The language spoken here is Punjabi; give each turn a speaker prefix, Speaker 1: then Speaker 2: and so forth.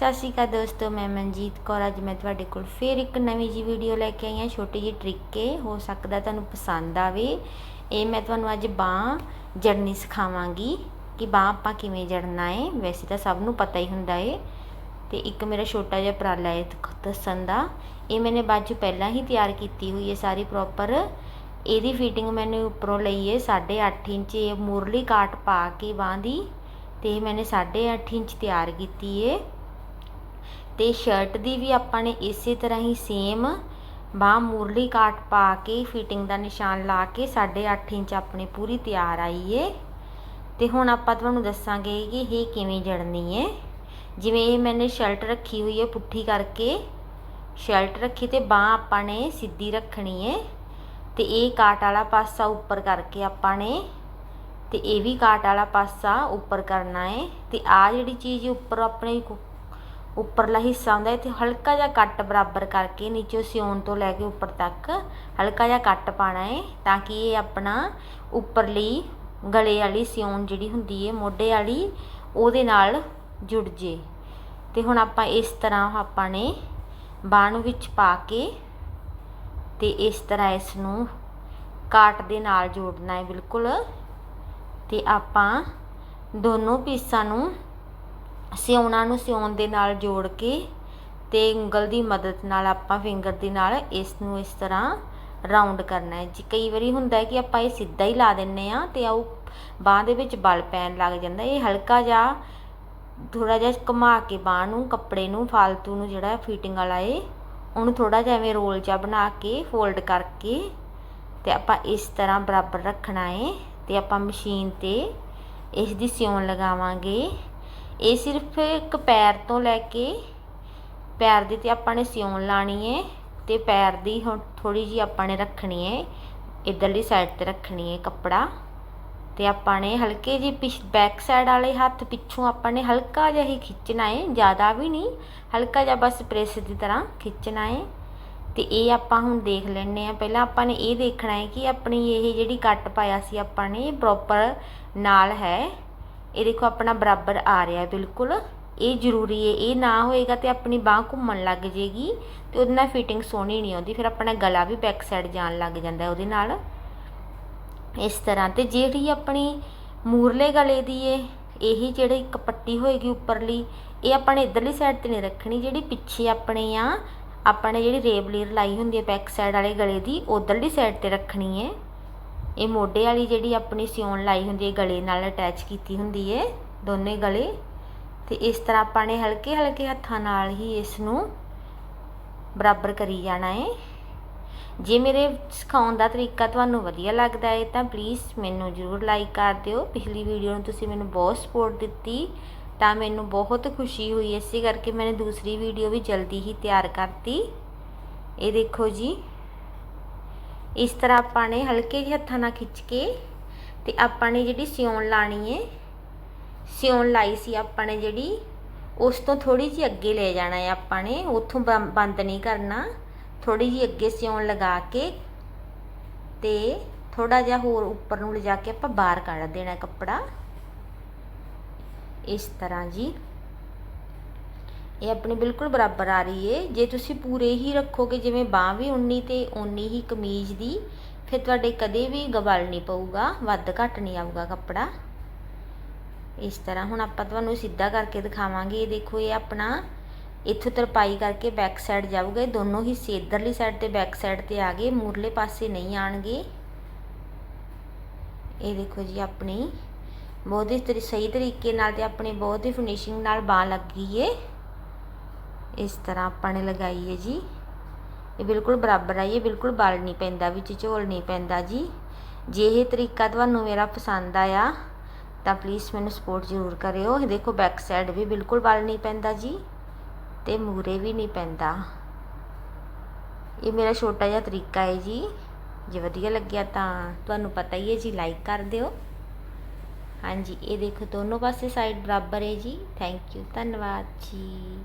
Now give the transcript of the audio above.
Speaker 1: ਸਤਿ ਸ਼੍ਰੀ ਅਕਾਲ ਦੋਸਤੋ, ਮੈਂ ਮਨਜੀਤ ਕੌਰ, ਅੱਜ ਮੈਂ ਤੁਹਾਡੇ ਕੋਲ ਫੇਰ ਇੱਕ ਨਵੀਂ ਜੀ ਵੀਡੀਓ ਲੈ ਕੇ ਆਈ ਹਾਂ, ਛੋਟੀ ਜੀ ਟ੍ਰਿਕ ਹੈ ਹੋ ਸਕਦਾ ਤੁਹਾਨੂੰ ਪਸੰਦ ਆਵੇ। ਇਹ ਮੈਂ ਤੁਹਾਨੂੰ ਅੱਜ ਬਾਹ ਜੜਨੀ ਸਿਖਾਵਾਂਗੀ ਕਿ ਬਾਹ ਆਪਾਂ ਕਿਵੇਂ ਜੜਨਾ ਹੈ ਵੈਸੇ ਤਾਂ ਸਭ ਨੂੰ ਪਤਾ ਹੀ ਹੁੰਦਾ ਹੈ ਤੇ ਇੱਕ ਮੇਰਾ ਛੋਟਾ ਜਿਹਾ ਪਰਾਲਾ ਹੈ ਦੱਸਣ ਦਾ। ਇਹ ਮੈਨੇ ਬਾਜੂ ਪਹਿਲਾਂ ਹੀ ਤਿਆਰ ਕੀਤੀ ਹੋਈ ਹੈ ਸਾਰੀ ਪ੍ਰੋਪਰ ਇਹਦੀ ਫਿਟਿੰਗ ਮੈਨੇ ਉੱਪਰੋਂ ਲਈ ਹੈ 8.5 ਇੰਚ, ਇਹ ਮੁਰਲੀ ਕਾਟ ਪਾ ਕੇ ਬਾਹ ਦੀ। ਤੇ ਮੈਨੇ 8.5 ਇੰਚ ਤਿਆਰ ਕੀਤੀ ਹੈ ਅਤੇ ਸ਼ਰਟ ਦੀ ਵੀ ਆਪਾਂ ਨੇ ਇਸੇ ਤਰ੍ਹਾਂ ਹੀ ਸੇਮ ਬਾਂਹ ਮੂਰਲੀ ਕਾਟ ਪਾ ਕੇ ਫਿਟਿੰਗ ਦਾ ਨਿਸ਼ਾਨ ਲਾ ਕੇ 8.5 ਇੰਚ ਆਪਣੀ ਪੂਰੀ ਤਿਆਰ ਆਈ ਏ। ਤੇ ਹੁਣ ਆਪਾਂ ਤੁਹਾਨੂੰ ਦੱਸਾਂਗੇ ਕਿ ਇਹ ਕਿਵੇਂ ਜੜਨੀ ਹੈ ਜਿਵੇਂ ਇਹ ਮੈਨੇ ਸ਼ਰਟ ਰੱਖੀ ਹੋਈ ਹੈ ਪੁੱਠੀ ਕਰਕੇ। ਸ਼ਰਟ ਰੱਖੀ ਤੇ ਬਾਹ ਆਪਾਂ ਨੇ ਸਿੱਧੀ ਰੱਖਣੀ ਹੈ ਤੇ ਇਹ ਕਾਟ ਵਾਲਾ ਪਾਸਾ ਉੱਪਰ ਕਰਕੇ ਆਪਾਂ ਨੇ ਤੇ ਇਹ ਵੀ ਕਾਟ ਵਾਲਾ ਪਾਸਾ ਉੱਪਰ ਕਰਨਾ ਹੈ ਤੇ ਆ ਜਿਹੜੀ ਚੀਜ਼ ਉੱਪਰ ਆਪਣੇ ਉੱਪਰਲਾ ਹਿੱਸਾ ਹੁੰਦਾ, ਇੱਥੇ ਹਲਕਾ ਜਿਹਾ ਕੱਟ ਬਰਾਬਰ ਕਰਕੇ ਨੀਚੇ ਸਿਉਣ ਤੋਂ ਲੈ ਕੇ ਉੱਪਰ ਤੱਕ ਹਲਕਾ ਜਿਹਾ ਕੱਟ ਪਾਣਾ ਹੈ ਤਾਂ ਕਿ ਇਹ ਆਪਣਾ ਉੱਪਰਲੀ ਗਲੇ ਵਾਲੀ ਸਿਉਣ ਜਿਹੜੀ ਹੁੰਦੀ ਹੈ ਮੋਢੇ ਵਾਲੀ, ਉਹਦੇ ਨਾਲ ਜੁੜ ਜੇ। ਤੇ ਹੁਣ ਆਪਾਂ ਇਸ ਤਰ੍ਹਾਂ ਆਪਾਂ ਨੇ ਬਾਣ ਵਿੱਚ ਪਾ ਕੇ ਤੇ ਇਸ ਤਰ੍ਹਾਂ ਇਸ ਨੂੰ ਕਾਟ ਦੇ ਨਾਲ ਜੋੜਨਾ ਹੈ ਬਿਲਕੁਲ। ਤੇ ਆਪਾਂ ਦੋਨੋਂ ਪੀਸਾਂ ਨੂੰ ਸਿਉਣਾ ਨੂੰ ਸਿਉਣ ਦੇ ਨਾਲ ਜੋੜ ਕੇ ਅਤੇ ਉਂਗਲ ਦੀ ਮਦਦ ਨਾਲ ਆਪਾਂ ਫਿੰਗਰ ਦੇ ਨਾਲ ਇਸ ਨੂੰ ਇਸ ਤਰ੍ਹਾਂ ਰਾਊਂਡ ਕਰਨਾ ਹੈ। ਜੀ, ਕਈ ਵਾਰੀ ਹੁੰਦਾ ਕਿ ਆਪਾਂ ਇਹ ਸਿੱਧਾ ਹੀ ਲਾ ਦਿੰਨੇ ਆ ਤੇ ਆਉ ਬਾਹ ਦੇ ਵਿੱਚ ਬਲ ਪੈਣ ਲੱਗ ਜਾਂਦਾ। ਇਹ ਹਲਕਾ ਜਿਹਾ ਥੋੜ੍ਹਾ ਜਿਹਾ ਘੁਮਾ ਕੇ ਬਾਂਹ ਨੂੰ, ਕੱਪੜੇ ਨੂੰ, ਫਾਲਤੂ ਨੂੰ ਜਿਹੜਾ ਫਿਟਿੰਗ ਵਾਲਾ ਏ ਉਹਨੂੰ ਥੋੜ੍ਹਾ ਜਿਹਾ ਐਵੇਂ ਰੋਲ ਜਿਹਾ ਬਣਾ ਕੇ ਫੋਲਡ ਕਰਕੇ ਅਤੇ ਆਪਾਂ ਇਸ ਤਰ੍ਹਾਂ ਬਰਾਬਰ ਰੱਖਣਾ ਏ ਅਤੇ ਆਪਾਂ ਮਸ਼ੀਨ ਤੇ ਇਸ ਦੀ ਸਿਉਣ ਲਗਾਵਾਂਗੇ। ਇਹ ਸਿਰਫ ਇੱਕ ਪੈਰ ਤੋਂ ਲੈ ਕੇ ਪੈਰ ਦੀ ਤੇ ਆਪਾਂ ਨੇ ਸਿਉਣ ਲਾਣੀ ਹੈ ਤੇ ਪੈਰ ਦੀ ਹੁਣ ਥੋੜੀ ਜੀ ਆਪਾਂ ਨੇ ਰੱਖਣੀ ਹੈ ਇਧਰਲੀ ਸਾਈਡ ਤੇ ਰੱਖਣੀ ਹੈ ਕੱਪੜਾ ਤੇ ਆਪਾਂ ਨੇ ਹਲਕੇ ਜੀ ਪਿਛ ਬੈਕ ਸਾਈਡ ਵਾਲੇ ਹੱਥ ਪਿੱਛੋਂ ਆਪਾਂ ਨੇ ਹਲਕਾ ਜਿਹਾ ਹੀ ਖਿੱਚਣਾ ਹੈ ਜ਼ਿਆਦਾ ਵੀ ਨਹੀਂ, ਹਲਕਾ ਜਿਹਾ ਬਸ ਪ੍ਰੈਸ ਦੀ ਤਰ੍ਹਾਂ ਖਿੱਚਣਾ ਹੈ ਤੇ ਇਹ ਆਪਾਂ ਹੁਣ ਦੇਖ ਲੈਣੇ ਆ ਪਹਿਲਾਂ ਆਪਾਂ ਨੇ ਇਹ ਦੇਖਣਾ ਹੈ ਕਿ ਆਪਣੀ ਇਹ ਜਿਹੜੀ ਕੱਟ ਪਾਇਆ ਸੀ ਆਪਾਂ ਨੇ ਪ੍ਰੋਪਰ ਨਾਲ ਹੈ। ਇਹ ਦੇਖੋ ਆਪਣਾ ਬਰਾਬਰ ਆ ਰਿਹਾ ਬਿਲਕੁਲ। ਇਹ ਜ਼ਰੂਰੀ ਹੈ, ਇਹ ਨਾ ਹੋਏਗਾ ਤੇ ਆਪਣੀ ਬਾਹ ਘੁੰਮਣ ਲੱਗ ਜੇਗੀ ਤੇ ਉਹਦੇ ਨਾਲ ਫਿਟਿੰਗ ਸੋਹਣੀ ਨਹੀਂ ਆਉਂਦੀ, ਫਿਰ ਆਪਣਾ ਗਲਾ ਵੀ ਬੈਕ ਸਾਈਡ ਜਾਣ ਲੱਗ ਜਾਂਦਾ ਉਹਦੇ ਨਾਲ। ਇਸ ਤਰ੍ਹਾਂ ਤੇ ਜਿਹੜੀ ਆਪਣੀ ਮੂਰਲੇ ਗਲੇ ਦੀ ਏ, ਇਹੀ ਜਿਹੜੀ ਇੱਕ ਪੱਟੀ ਹੋਏਗੀ ਉੱਪਰਲੀ, ਇਹ ਆਪਾਂ ਨੇ ਇਧਰਲੀ ਸਾਈਡ ਤੇ ਨਹੀਂ ਰੱਖਣੀ, ਜਿਹੜੀ ਪਿੱਛੇ ਆਪਣੇ ਆ, ਆਪਾਂ ਨੇ ਜਿਹੜੀ ਰੇਬਲੀਰ ਲਾਈ ਹੁੰਦੀ ਹੈ ਬੈਕ ਸਾਈਡ ਵਾਲੇ ਗਲੇ ਦੀ ਉਧਰਲੀ ਸਾਈਡ ਤੇ ਰੱਖਣੀ ਹੈ ਇਹ ਮੋਢੇ ਵਾਲੀ ਜਿਹੜੀ ਆਪਣੀ ਸਿਉਣ ਲਾਈ ਹੁੰਦੀ ਹੈ, ਗਲੇ ਨਾਲ ਅਟੈਚ ਕੀਤੀ ਹੁੰਦੀ ਹੈ, ਦੋਨੇ ਗਲੇ। ਤੇ ਇਸ ਤਰ੍ਹਾਂ ਆਪਾਂ ਨੇ ਹਲਕੇ ਹਲਕੇ ਹੱਥਾਂ ਨਾਲ ਹੀ ਇਸ ਨੂੰ ਬਰਾਬਰ ਕਰੀ ਜਾਣਾ ਹੈ। ਜੇ ਮੇਰੇ ਸਿਖਾਉਣ ਦਾ ਤਰੀਕਾ ਤੁਹਾਨੂੰ ਵਧੀਆ ਲੱਗਦਾ ਹੈ, ਤਾਂ ਪਲੀਜ਼ ਮੈਨੂੰ ਜ਼ਰੂਰ ਲਾਈਕ ਕਰ ਦਿਓ। ਪਿਛਲੀ ਵੀਡੀਓ ਨੂੰ ਤੁਸੀਂ ਮੈਨੂੰ ਬਹੁਤ ਸਪੋਰਟ ਦਿੱਤੀ, ਤਾਂ ਮੈਨੂੰ ਬਹੁਤ ਖੁਸ਼ੀ ਹੋਈ। ਇਸੇ ਕਰਕੇ ਮੈंने ਦੂਸਰੀ ਵੀਡੀਓ ਵੀ ਜਲਦੀ ਹੀ ਤਿਆਰ ਕਰਤੀ। ਇਹ ਦੇਖੋ ਜੀ। ਇਸ ਤਰ੍ਹਾਂ ਆਪਾਂ ਨੇ ਹਲਕੇ ਜਿਹੇ ਹੱਥਾਂ ਨਾਲ ਖਿੱਚ ਕੇ ਤੇ ਆਪਾਂ ਨੇ ਜਿਹੜੀ ਸਿਉਣ ਲਾਣੀ ਹੈ ਸਿਉਣ ਲਾਈ ਸੀ ਆਪਾਂ ਨੇ ਜਿਹੜੀ, ਉਸ ਤੋਂ ਥੋੜੀ ਜਿਹੀ ਅੱਗੇ ਲੈ ਜਾਣਾ ਹੈ ਆਪਾਂ ਨੇ, ਉੱਥੋਂ ਬੰਦ ਨਹੀਂ ਕਰਨਾ। ਥੋੜੀ ਜਿਹੀ ਅੱਗੇ ਸਿਉਣ ਲਗਾ ਕੇ ਤੇ ਥੋੜਾ ਜਿਹਾ ਹੋਰ ਉੱਪਰ ਨੂੰ ਲਿਜਾ ਕੇ ਆਪਾਂ ਬਾਹਰ ਕੱਢ ਦੇਣਾ ਕੱਪੜਾ। ਇਸ ਤਰ੍ਹਾਂ ਜੀ। ਇਹ ਆਪਣੀ ਬਿਲਕੁਲ ਬਰਾਬਰ ਆ ਰਹੀ ਏ। ਜੇ ਤੁਸੀਂ ਪੂਰੇ ਹੀ ਰੱਖੋਗੇ, ਜਿਵੇਂ ਬਾਹ ਵੀ ਉਨੀ ਤੇ ਉਨੀ ਹੀ ਕਮੀਜ਼ ਦੀ, ਫਿਰ ਤੁਹਾਡੇ ਕਦੇ ਵੀ ਗਵਲ ਨਹੀਂ ਪਊਗਾ, ਵੱਧ ਘੱਟ ਨਹੀਂ ਆਊਗਾ ਕੱਪੜਾ। ਇਸ ਤਰ੍ਹਾਂ ਹੁਣ ਆਪਾਂ ਤੁਹਾਨੂੰ ਸਿੱਧਾ ਕਰਕੇ ਦਿਖਾਵਾਂਗੇ। ਇਹ ਦੇਖੋ, ਇਹ ਆਪਣਾ ਇੱਥੋਂ ਤਰਪਾਈ ਕਰਕੇ ਬੈਕ ਸਾਈਡ ਜਾਊਗਾ। ਦੋਨੋਂ ਹਿੱਸੇ ਇਧਰਲੀ ਸਾਈਡ ਤੇ ਬੈਕ ਸਾਈਡ ਤੇ ਆ ਗਏ, ਮੂਰਲੇ ਪਾਸੇ ਨਹੀਂ ਆਣਗੇ। ਇਹ ਦੇਖੋ ਜੀ ਆਪਣੀ ਬਹੁਤ ਹੀ ਸਹੀ ਤਰੀਕੇ ਨਾਲ ਤੇ ਆਪਣੀ ਬਹੁਤ ਹੀ ਫਿਨਿਸ਼ਿੰਗ ਨਾਲ ਬਾਹ ਲੱਗੀ ਏ। ਇਸ ਤਰ੍ਹਾਂ ਆਪਾਂ ਨੇ ਲਗਾਈ ਹੈ ਜੀ। ਇਹ ਬਿਲਕੁਲ ਬਰਾਬਰ ਆਈ ਹੈ ਬਿਲਕੁਲ ਬਲ ਨਹੀਂ ਪੈਂਦਾ, ਵਿੱਚ ਝੋਲ ਨਹੀਂ ਪੈਂਦਾ ਜੀ। ਜੇ ਇਹ ਤਰੀਕਾ ਤੁਹਾਨੂੰ ਮੇਰਾ ਪਸੰਦ ਆਇਆ, ਤਾਂ ਪਲੀਜ਼ ਮੈਨੂੰ ਸਪੋਰਟ ਜ਼ਰੂਰ ਕਰਿਓ। ਇਹ ਦੇਖੋ ਬੈਕ ਸਾਈਡ ਵੀ ਬਿਲਕੁਲ ਬਲ ਨਹੀਂ ਪੈਂਦਾ ਜੀ ਤੇ ਮੂਰੇ ਵੀ ਨਹੀਂ ਪੈਂਦਾ। ਇਹ ਮੇਰਾ ਛੋਟਾ ਜਿਹਾ ਤਰੀਕਾ ਹੈ ਜੀ। ਜੇ ਵਧੀਆ ਲੱਗਿਆ ਤਾਂ ਤੁਹਾਨੂੰ ਪਤਾ ਹੀ ਹੈ ਜੀ ਲਾਈਕ ਕਰ ਦਿਓ। ਹਾਂਜੀ, ਇਹ ਦੇਖੋ ਦੋਨੋਂ ਪਾਸੇ ਸਾਈਡ ਬਰਾਬਰ ਹੈ ਜੀ। ਥੈਂਕ ਯੂ ਧੰਨਵਾਦ ਜੀ।